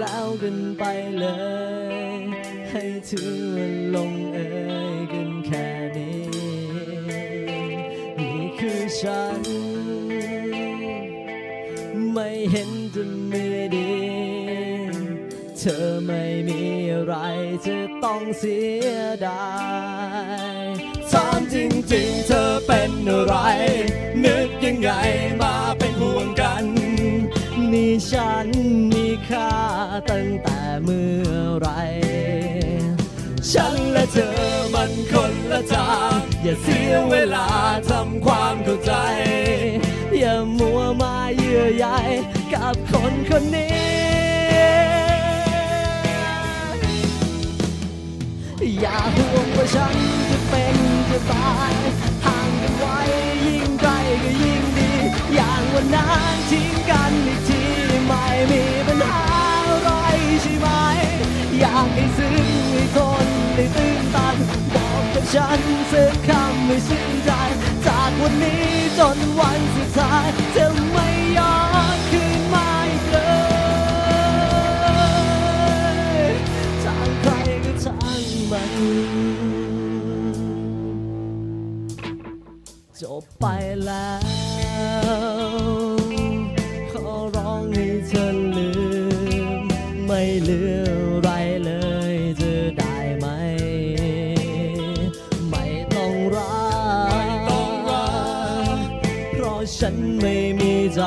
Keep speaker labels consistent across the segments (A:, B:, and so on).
A: แล้วกันไปเลย ให้ถือลงเอยกันแค่นี้ นี่คือฉัน ไม่เห็นจะมีดี เธอไม่มีอะไรจะต้องเสียดายถามจริงๆ เธอเป็นอะไรนึ ตั้งแต่เมื่อไร ฉันและเธอมันคนละทางอย่าเสียเวลาทำความเข้าใจ อย่ามัวมาเยื่อใยกับคนคนนี้ อย่าห่วงว่าฉันจะเป็นจะตายห่างกันไว้ยิ่งไกลก็ยิ่งดี อย่างวันนั้นทิ้งกันอีกทีไม่มี อยากให้ซึ้งให้คนได้ตื่นตันบอกกับฉันสักคำไม่ชื่นใจ จากวันนี้จนวันสุดท้ายจะไม่ย้อนคืนมาอีกเลยทางใครก็ทางมันจบไปแล้วขอร้องให้เธอลืม ไม่ลือ ฉันไม่มีใจ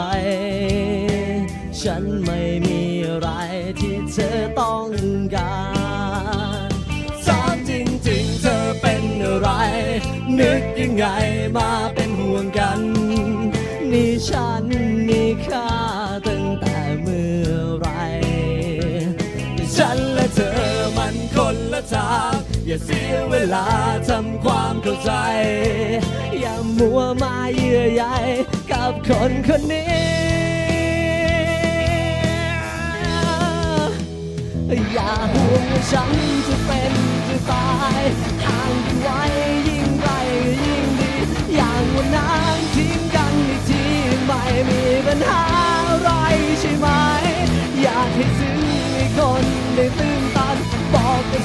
A: ฉันไม่มีอะไรที่เธอต้องการถามจริงๆ เธอเป็นอะไร นึกยังไงมาเป็นห่วงกัน นี่ฉันมีค่าตั้งแต่เมื่อไร ฉันและเธอมันคนละทาง อย่าเสียเวลาทำความเข้าใจ อย่ามัวมาเยื่อใยกับคนคนนี้ อย่าห่วงว่าฉันจะเป็นจะตาย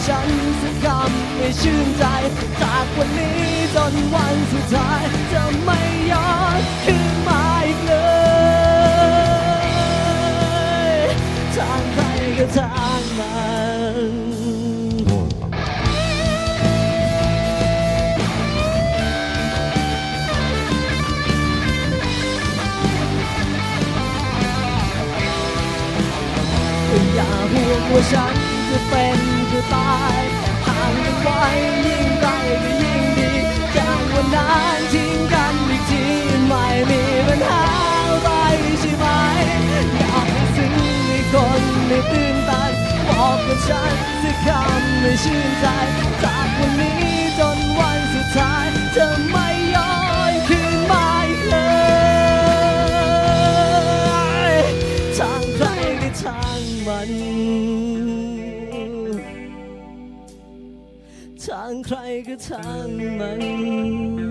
A: ฉันสักคำให้ชื่นใจ จากวันนี้จนวันสุดท้าย จะไม่ย้อนคืนมาอีกเลยทางใครก็ทางมันอย่าห่วงว่าฉันจะเป็น จะตายห่างกันไว้ยิ่งไกลก็ยิ่งดีจากวันนั้นทิ้งกันอีกทีไม่มีปัญหาอะไรใช่ไหมอยากให้ซึ้งให้คนได้ตื่นตันบอกกับฉันสักคำไม่ชื่นใจจากวันนี้จนวันสุดท้ายจะไม่ย้อนคืนมาอีกเลยทางใครก็ทางมันางใครก็ทางมัน